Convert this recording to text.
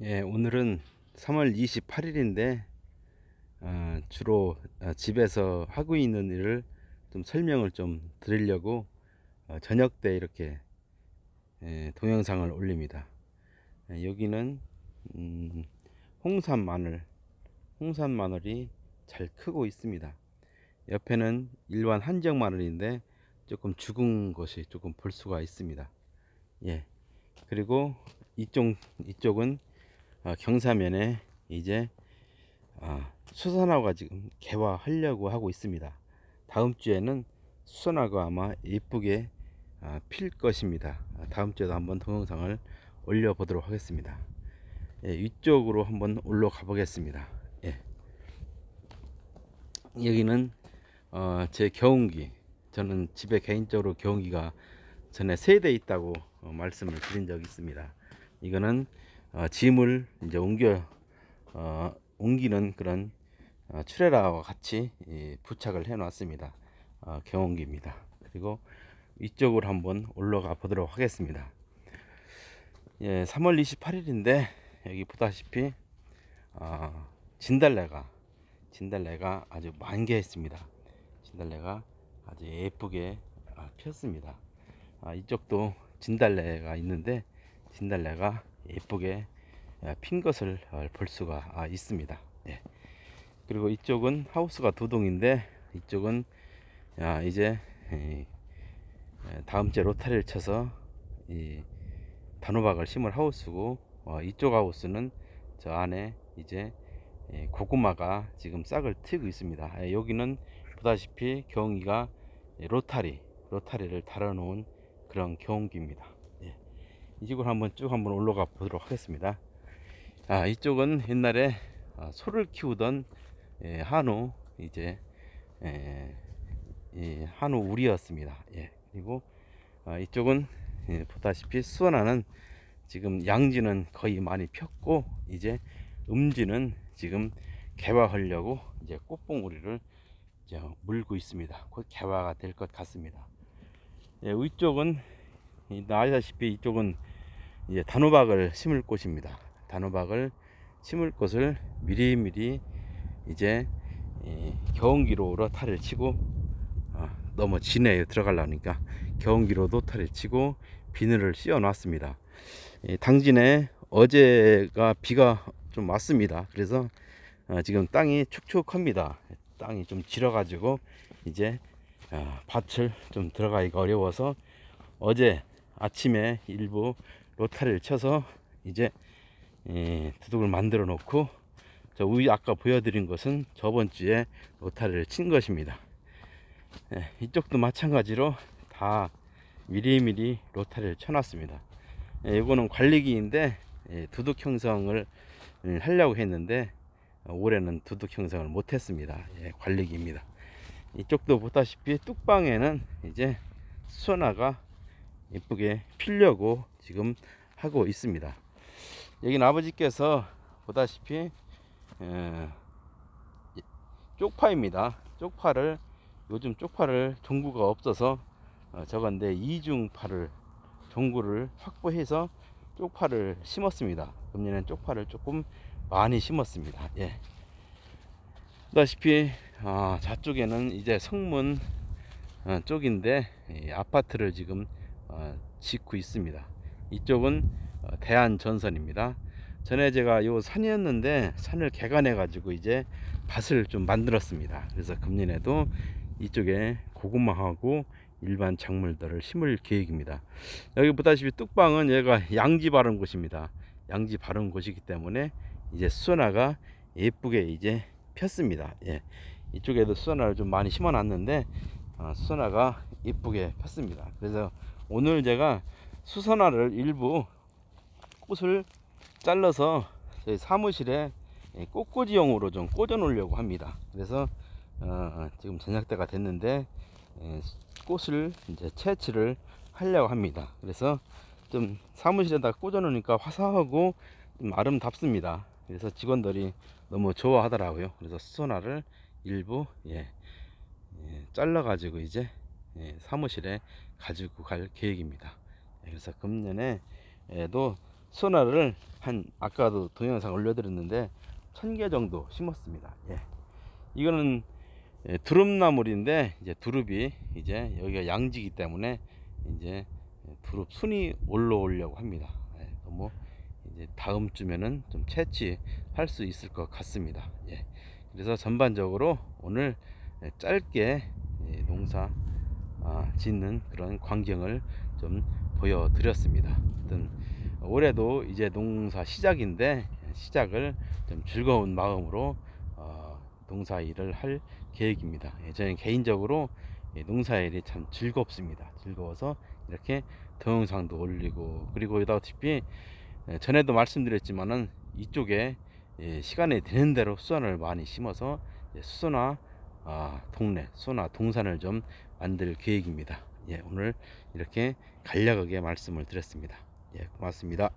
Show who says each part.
Speaker 1: 예, 오늘은 3월 28일인데 주로 어, 집에서 하고 있는 일을 좀 설명을 좀 드리려고 어, 저녁 때 이렇게 예, 동영상을 올립니다. 예, 여기는 음, 홍산 마늘, 홍산 마늘이 잘 크고 있습니다. 옆에는 일반 한정 마늘인데 조금 죽은 것이 조금 볼 수가 있습니다. 예. 그리고 이쪽 이쪽은 아, 경사면에 이제 아, 수선화가 지금 개화하려고 하고 있습니다. 다음 주에는 수선화가 아마 예쁘게 아, 필 것입니다. 아, 다음 주에도 한번 동영상을 올려보도록 하겠습니다. 예, 위쪽으로 한번 올라가 보겠습니다. 예. 여기는 어, 제 경운기. 저는 집에 개인적으로 경운기가 전에 세 대 있다고 어, 말씀을 드린 적이 있습니다. 이거는 어, 짐을 이제 옮겨 어, 옮기는 그런 어, 트레라와 같이 이, 부착을 해 놨습니다. 어, 경운기입니다. 그리고 이쪽으로 한번 올라가 보도록 하겠습니다. 예, 3월 28일인데 여기 보다시피 어, 진달래가 진달래가 아주 만개했습니다. 진달래가 아주 예쁘게 아, 폈습니다. 아, 이쪽도 진달래가 있는데 진달래가 예쁘게 아, 핀 것을 어, 볼 수가 아, 있습니다. 예. 그리고 이쪽은 하우스가 두 동인데 이쪽은 야, 이제 에, 다음 주에 로타리를 쳐서 이 단호박을 심을 하우스고 어, 이쪽 하우스는 저 안에 이제 예, 고구마가 지금 싹을 트고 있습니다. 예, 여기는 보다시피 경기가 로타리 로타리를 달아놓은 그런 경기입니다. 예. 이쪽으로 한번 쭉 한번 올라가 보도록 하겠습니다. 아 이쪽은 옛날에 아, 소를 키우던 예, 한우 이제 예, 이 한우 우리였습니다. 예. 그리고 아, 이쪽은 예, 보다시피 수원하는 지금 양지는 거의 많이 폈고 이제 음지는 지금 개화하려고 이제 꽃봉우리를 이제 물고 있습니다. 곧 개화가 될 것 같습니다. 예, 위쪽은 이- 아시다시피 이쪽은 이제 단호박을 심을 곳입니다. 단호박을 심을 곳을 미리미리 이제 이 경운기로 로타를 치고 아, 너무 진해요 들어가려니까 경운기로도 타를 치고 비늘을 씌워 놨습니다. 이 당진에 어제가 비가 좀 왔습니다. 그래서 어, 지금 땅이 축축합니다. 땅이 좀 질어가지고 이제 아, 밭을 좀 들어가기가 어려워서 어제 아침에 일부 로타리를 쳐서 이제 예, 두둑을 만들어 놓고 저위 아까 보여드린 것은 저번 주에 로타리를 친 것입니다. 예, 이쪽도 마찬가지로 다 미리미리 로타리를 쳐 놨습니다. 예, 이거는 관리기인데 예, 두둑 형성을 음, 하려고 했는데 어, 올해는 두둑 형성을 못 했습니다. 예, 관리기입니다. 이쪽도 보다시피 뚝방에는 이제 수선화가 예쁘게 피려고 지금 하고 있습니다. 여기는 아버지께서 보다시피 에, 쪽파입니다. 쪽파를 요즘 쪽파를 종구가 없어서 어, 저건데 이중파를 종구를 확보해서 쪽파를 심었습니다. 금년엔 쪽파를 조금 많이 심었습니다. 예. 보다시피 아, 저쪽에는 이제 성문 어, 쪽인데 이 아파트를 지금 어, 짓고 있습니다. 이쪽은 어, 대한전선입니다. 전에 제가 요 산이었는데 산을 개간해 가지고 이제 밭을 좀 만들었습니다. 그래서 금년에도 이쪽에 고구마하고 일반 작물들을 심을 계획입니다. 여기 보다시피 뚝방은 얘가 양지 바른 곳입니다. 양지 바른 곳이기 때문에 이제 수선화가 예쁘게 이제 폈습니다. 예. 이쪽에도 수선화를 좀 많이 심어 놨는데 아, 수선화가 예쁘게 폈습니다. 그래서 오늘 제가 수선화를 일부 꽃을 잘라서 저희 사무실에 예, 꽃꽂이용으로 좀 꽂아 놓으려고 합니다. 그래서 어, 지금 저녁 때가 됐는데 예, 꽃을 이제 채취를 하려고 합니다. 그래서 좀 사무실에다 꽂아 놓으니까 화사하고 좀 아름답습니다. 그래서 직원들이 너무 좋아하더라고요. 그래서 수선화를 일부 예, 예, 잘라 가지고 이제 예, 사무실에 가지고 갈 계획입니다. 예, 그래서 금년에도 수나를 한 아까도 동영상 올려드렸는데 천 개 정도 심었습니다. 예. 이거는 예, 두릅나물인데 이제 두릅이 이제 여기가 양지기 때문에 이제 두릅 순이 올라오려고 합니다. 예, 너무 이제 다음 주면은 좀 채취할 수 있을 것 같습니다. 예. 그래서 전반적으로 오늘 예, 짧게 예, 농사 아, 짓는 그런 광경을 좀 보여드렸습니다. 하여튼 올해도 이제 농사 시작인데 시작을 좀 즐거운 마음으로 어, 농사 일을 할 계획입니다. 예, 저는 개인적으로 이 농사 일이 참 즐겁습니다. 즐거워서 이렇게 동영상도 올리고 그리고 여다시피 예, 전에도 말씀드렸지만은 이쪽에 예, 시간이 되는 대로 수산을 많이 심어서 예, 수소나 아, 동네, 수소나 동산을 좀 만들 계획입니다. 예, 오늘 이렇게 간략하게 말씀을 드렸습니다. 예, 고맙습니다.